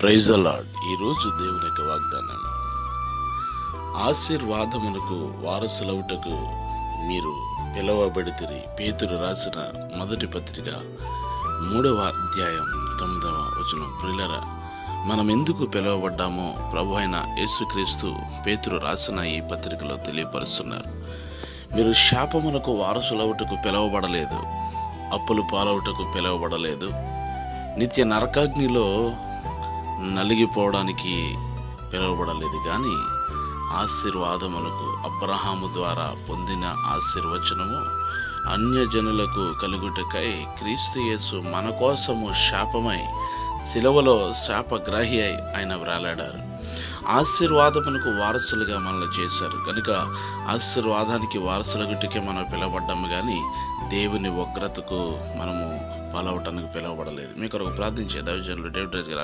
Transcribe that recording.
Praise అలాడ్ ఈరోజు దేవుని యొక్క వాగ్దానం. ఆశీర్వాదమునకు వారసులవుటకు మీరు పిలవబడితిరి. పేతురు రాసిన మొదటి పత్రిక మూడవ అధ్యాయం తొమ్మిదవ వచనం. ప్రిలరా మనం ఎందుకు పిలువబడ్డామో ప్రభు అయిన యేసుక్రీస్తు పేతురు రాసిన ఈ పత్రికలో తెలియపరుస్తున్నారు. మీరు శాపమునకు వారసులవుటకు పిలవబడలేదు అప్పులు పాలవుటకు పిలవబడలేదు. నిత్య నరకాగ్నిలో నలిగిపోవడానికి పిలువబడలేదు కానీ ఆశీర్వాదములకు అబ్రహాము ద్వారా పొందిన ఆశీర్వచనము అన్యజనులకు కలుగుటకై క్రీస్తు యేసు మన కోసము శాపమై శిలవలో శాపగ్రాహి అయి ఆయన వ్రాలాడారు. ఆశీర్వాదమునకు వారసులుగా మనల్ని చేశారు. కనుక ఆశీర్వాదానికి వారసులగుటికే మనం పిలవడ్డాము కానీ దేవుని వగ్రతకు మనము పాలవటానికి పిలవబడలేదు. మీకు ఒక ప్రార్థించే దైవజనులు డేవిడ్ రాజ్ గారు